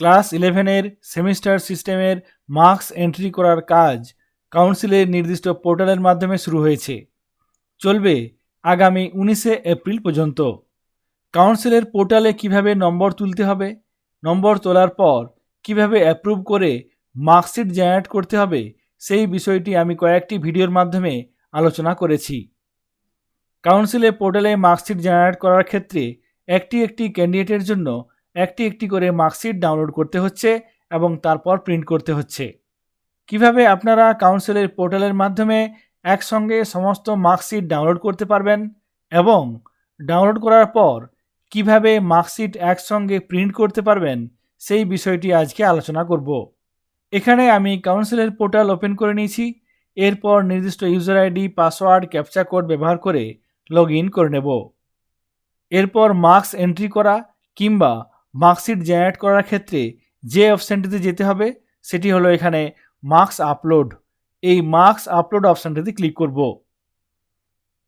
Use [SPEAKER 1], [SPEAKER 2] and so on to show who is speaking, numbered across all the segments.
[SPEAKER 1] Class ইলেভেনের semester সিস্টেমের marks entry করার কাজ কাউন্সিলের নির্দিষ্ট পোর্টালের মাধ্যমে শুরু হয়েছে। চলবে আগামী উনিশে এপ্রিল পর্যন্ত। কাউন্সিলের পোর্টালে কীভাবে নম্বর তুলতে হবে, নম্বর তোলার পর কীভাবে অ্যাপ্রুভ করে মার্কশিট জেনারেট করতে হবে, সেই বিষয়টি আমি কয়েকটি ভিডিওর মাধ্যমে আলোচনা করেছি। কাউন্সিলে পোর্টালে মার্কশিট জেনারেট করার ক্ষেত্রে একটি একটি ক্যান্ডিডেটের জন্য একটি একটি করে মার্কশিট ডাউনলোড করতে হচ্ছে এবং তারপর প্রিন্ট করতে হচ্ছে। কীভাবে আপনারা কাউন্সিলের পোর্টালের মাধ্যমে একসঙ্গে সমস্ত মার্কশিট ডাউনলোড করতে পারবেন এবং ডাউনলোড করার পর কীভাবে মার্কশিট একসঙ্গে প্রিন্ট করতে পারবেন, সেই বিষয়টি আজকে আলোচনা করব। এখানে আমি কাউন্সিলের পোর্টাল ওপেন করে নিয়েছি। এরপর নির্দিষ্ট user ID, password captcha code ব্যবহার করে লগ করে নেব। এরপর মার্কস এন্ট্রি করা কিংবা মার্কশিট জেনারেট করার ক্ষেত্রে যে অপশানটিতে যেতে হবে, সেটি হলো এখানে মার্কস আপলোড। এই মার্কস আপলোড অপশানটিতে ক্লিক করব।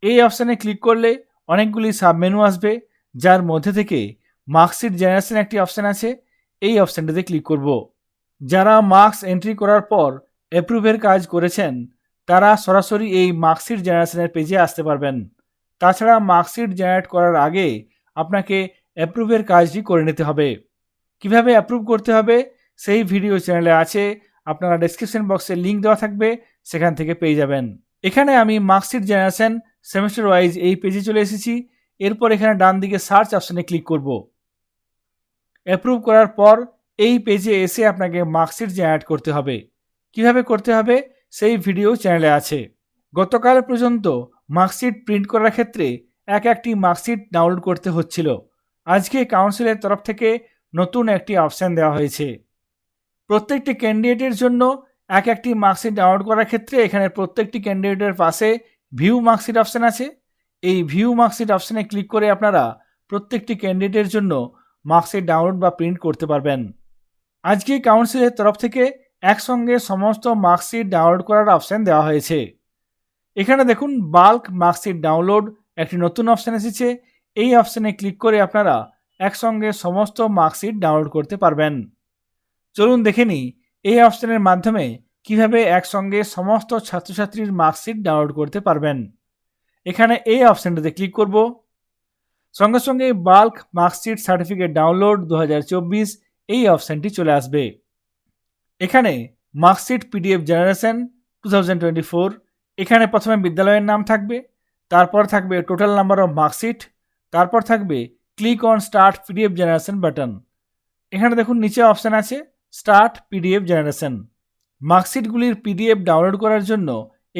[SPEAKER 1] এই অপশানে ক্লিক করলে অনেকগুলি সাবমেনু আসবে, যার মধ্যে থেকে মার্কশিট জেনারেশন একটি অপশান আছে, এই অপশানটিতে ক্লিক করব। যারা মার্কস এন্ট্রি করার পর অ্যাপ্রুভের কাজ করেছেন, তারা সরাসরি এই মার্কশিট জেনারেশনের পেজে আসতে পারবেন। তাছাড়া মার্কশিট জেনারেট করার আগে আপনাকে অ্যাপ্রুভের কাজটি করে নিতে হবে। কীভাবে অ্যাপ্রুভ করতে হবে? সেই ভিডিও চ্যানেলে আছে, আপনারা ডেসক্রিপশন বক্সে লিঙ্ক দেওয়া থাকবে, সেখান থেকে পেয়ে যাবেন। এখানে আমি মার্কশিট জেনারেশন সেমিস্টার ওয়াইজ এই পেজে চলে এসেছি। এরপর এখানে ডান দিকে সার্চ অপশানে ক্লিক করব। অ্যাপ্রুভ করার পর এই পেজে এসে আপনাকে মার্কশিট জেনারেট করতে হবে। কীভাবে করতে হবে? সেই ভিডিও চ্যানেলে আছে। গতকাল পর্যন্ত মার্কশিট প্রিন্ট করার ক্ষেত্রে এক একটি মার্কশিট ডাউনলোড করতে হচ্ছিল। আজকে কাউন্সিলের তরফ থেকে নতুন একটি অপশান দেওয়া হয়েছে। প্রত্যেকটি ক্যান্ডিডেটের জন্য এক একটি মার্কশিট ডাউনলোড করার ক্ষেত্রে এখানে প্রত্যেকটি ক্যান্ডিডেটের পাশে ভিউ মার্কশিট অপশান আছে। এই ভিউ মার্কশিট অপশানে ক্লিক করে আপনারা প্রত্যেকটি ক্যান্ডিডেটের জন্য মার্কশিট ডাউনলোড বা প্রিন্ট করতে পারবেন। আজকে কাউন্সিলের তরফ থেকে একসঙ্গে সমস্ত মার্কশিট ডাউনলোড করার অপশান দেওয়া হয়েছে। এখানে দেখুন বাল্ক মার্কশিট ডাউনলোড একটি নতুন অপশান এসেছে। এই অপশানে ক্লিক করে আপনারা একসঙ্গে সমস্ত মার্কশিট ডাউনলোড করতে পারবেন। চলুন দেখে নিই এই অপশানের মাধ্যমে কীভাবে একসঙ্গে সমস্ত ছাত্রছাত্রীর মার্কশিট ডাউনলোড করতে পারবেন। এখানে এই অপশানটিতে ক্লিক করব। সঙ্গে সঙ্গে বাল্ক মার্কশিট সার্টিফিকেট ডাউনলোড দু হাজার চব্বিশ এই অপশানটি চলে আসবে। এখানে মার্কশিট পিডিএফ জেনারেশন টু এখানে প্রথমে বিদ্যালয়ের নাম থাকবে, তারপর থাকবে টোটাল নাম্বার অফ মার্কশিট তারপর থাকবে click on start PDF generation button এখানে দেখুন নিচে অপশান আছে স্টার্ট পিডিএফ জেনারেশন মার্কশিটগুলির পিডিএফ ডাউনলোড করার জন্য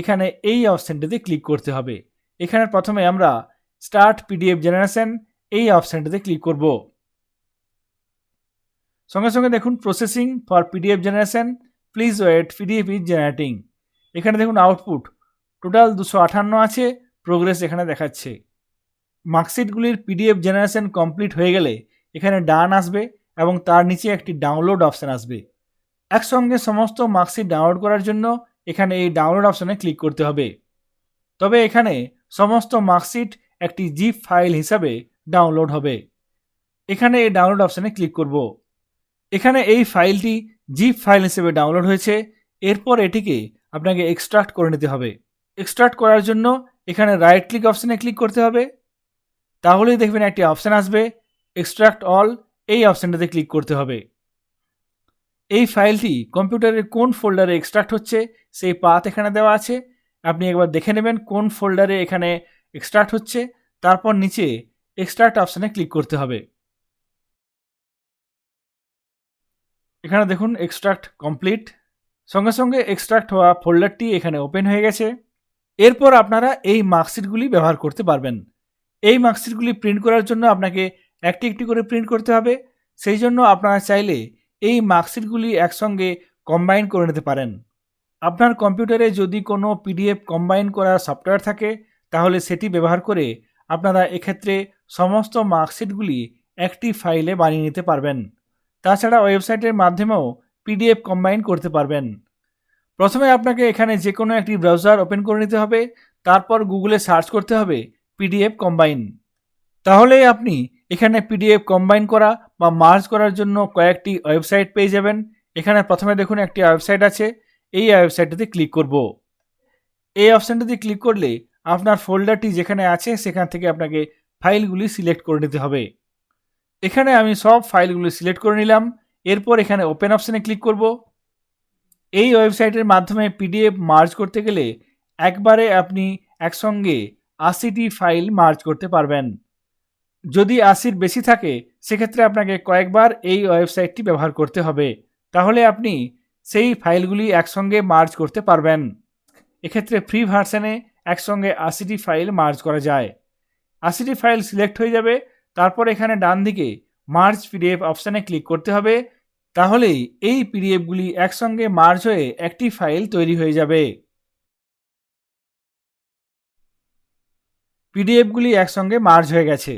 [SPEAKER 1] এখানে এই অপশানটিতে ক্লিক করতে হবে। এখানে প্রথমে আমরা স্টার্ট পিডিএফ জেনারেশন এই অপশানটিতে ক্লিক করব। সঙ্গে সঙ্গে দেখুন processing for PDF generation please wait PDF is generating এখানে দেখুন আউটপুট টোটাল দুশো আঠান্ন আছে প্রোগ্রেস এখানে দেখাচ্ছে। মার্কশিটগুলির পিডিএফ জেনারেশন কমপ্লিট হয়ে গেলে এখানে ডান আসবে এবং তার নিচে একটি ডাউনলোড অপশান আসবে। একসঙ্গে সমস্ত মার্কশিট ডাউনলোড করার জন্য এখানে এই ডাউনলোড অপশানে ক্লিক করতে হবে। তবে এখানে সমস্ত মার্কশিট একটি জিপ ফাইল হিসাবে ডাউনলোড হবে। এখানে এই ডাউনলোড অপশানে ক্লিক করব। এখানে এই ফাইলটি জিপ ফাইল হিসেবে ডাউনলোড হয়েছে। এরপর এটিকে আপনাকে এক্সট্রাক্ট করে নিতে হবে। এক্সট্রাক্ট করার জন্য এখানে রাইট ক্লিক অপশানে ক্লিক করতে হবে। তাহলেই দেখবেন একটি অপশান আসবে এক্সট্রাক্ট অল এই অপশানটাতে ক্লিক করতে হবে। এই ফাইলটি কম্পিউটারের কোন ফোল্ডারে এক্সট্রাক্ট হচ্ছে, সেই পাথ এখানে দেওয়া আছে। আপনি একবার দেখে নেবেন কোন ফোল্ডারে এখানে এক্সট্রাক্ট হচ্ছে, তারপর নিচে এক্সট্রাক্ট অপশানে ক্লিক করতে হবে। এখানে দেখুন এক্সট্রাক্ট কমপ্লিট সঙ্গে সঙ্গে এক্সট্রাক্ট হওয়া ফোল্ডারটি এখানে ওপেন হয়ে গেছে। এরপর আপনারা এই মার্কশিটগুলি ব্যবহার করতে পারবেন। এই মার্কশিটগুলি প্রিন্ট করার জন্য আপনাকে একটি একটি করে প্রিন্ট করতে হবে। সেই জন্য আপনারা চাইলে এই মার্কশিটগুলি একসঙ্গে কম্বাইন করে নিতে পারেন। আপনার কম্পিউটারে যদি কোনো পিডিএফ কম্বাইন করার সফটওয়্যার থাকে, তাহলে সেটি ব্যবহার করে আপনারা এক্ষেত্রে সমস্ত মার্কশিটগুলি একটি ফাইলে বানিয়ে নিতে পারবেন। তাছাড়া ওয়েবসাইটের মাধ্যমেও পিডিএফ কম্বাইন করতে পারবেন। প্রথমে আপনাকে এখানে যে কোনো একটি ব্রাউজার ওপেন করে নিতে হবে। তারপর গুগলে সার্চ করতে হবে। পিডিএফ কম্বাইন তাহলে আপনি এখানে পিডিএফ কম্বাইন করা বা মার্জ করার জন্য কয়েকটি ওয়েবসাইট পেয়ে যাবেন। এখানে প্রথমে দেখুন একটি ওয়েবসাইট আছে। এই ওয়েবসাইটটিতে ক্লিক করব। এই অপশানটিতে ক্লিক করলে আপনার ফোল্ডারটি যেখানে আছে সেখান থেকে আপনাকে ফাইলগুলি সিলেক্ট করে নিতে হবে। এখানে আমি সব ফাইলগুলি সিলেক্ট করে নিলাম। এরপর এখানে ওপেন অপশানে ক্লিক করব। এই ওয়েবসাইটের মাধ্যমে পিডিএফ মার্জ করতে গেলে একবারে আপনি একসঙ্গে আশিটি ফাইল মার্জ করতে পারবেন। যদি আশির বেশি থাকে, সেক্ষেত্রে আপনাকে কয়েকবার এই ওয়েবসাইটটি ব্যবহার করতে হবে। তাহলে আপনি সেই ফাইলগুলি একসঙ্গে মার্জ করতে পারবেন। এক্ষেত্রে ফ্রি ভার্সানে একসঙ্গে আশিটি ফাইল মার্জ করা যায়। আশিটি ফাইল সিলেক্ট হয়ে যাবে, তারপর এখানে ডান দিকে মার্জ পিডিএফ অপশানে ক্লিক করতে হবে। তাহলেই এই পিডিএফগুলি একসঙ্গে মার্জ হয়ে একটি ফাইল তৈরি হয়ে যাবে। পিডিএফগুলি একসঙ্গে মার্জ হয়ে গেছে।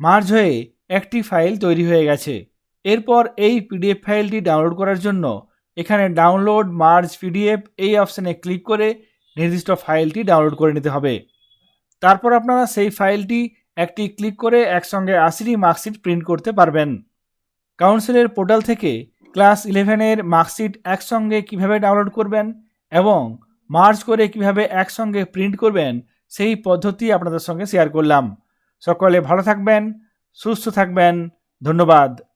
[SPEAKER 1] মার্জ হয়ে একটি ফাইল তৈরি হয়ে গেছে। এরপর এই পিডিএফ ফাইলটি ডাউনলোড করার জন্য এখানে ডাউনলোড, মার্জ, পিডিএফ এই অপশানে ক্লিক করে নির্দিষ্ট ফাইলটি ডাউনলোড করে নিতে হবে। তারপর আপনারা সেই ফাইলটি একটি ক্লিক করে একসঙ্গে আশিটি মার্কশিট প্রিন্ট করতে পারবেন। কাউন্সিলের পোর্টাল থেকে ক্লাস ইলেভেনের মার্কশিট একসঙ্গে কীভাবে ডাউনলোড করবেন এবং মার্জ করে কীভাবে একসঙ্গে প্রিন্ট করবেন সেই পদ্ধতি আপনাদের সঙ্গে শেয়ার করলাম। সকলে ভালো থাকবেন সুস্থ থাকবেন। ধন্যবাদ।